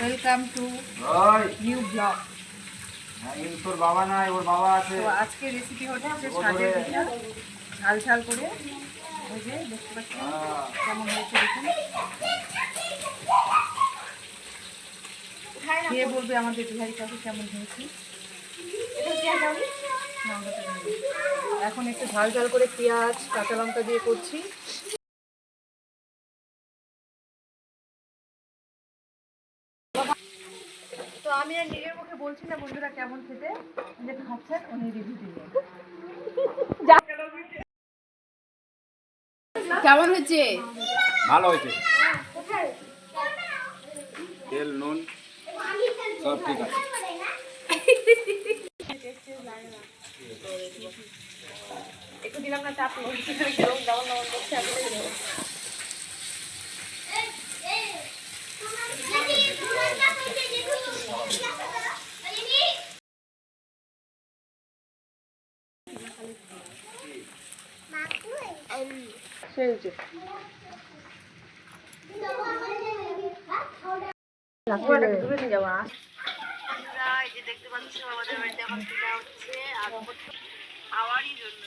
Welcome to new blog তোর বাবা নাই ওর বাবা আছে। তো আজকে রেসিপি হচ্ছে শাকের পিঠা। ঝাল ঝাল করে ওই যে দেখতে পাচ্ছেন হ্যাঁ। কেমন হয়েছে দেখুন। খেয়ে বলবে আমাদের বিহারি কাকু কেমন হয়েছে। এখন একটু ঝাল ঝাল করে পেঁয়াজ কাঁচা লঙ্কা দিয়ে করছি। তো আমি আর নিজের মুখে বলছি না বন্ধুরা কেমন খেতে? যে খাচ্ছেন উনি রিভিউ দিবেন কেমন হয়েছে? ভালো হয়েছে। তেল নুন সব ঠিক আছে। একটু দিলাম না চাপ যেমন যেমন করছে আমি সেই যে দেখতে পাচ্ছ আমাদের বাড়িতে এখন পূজা হচ্ছে আর খাওয়ারই জন্য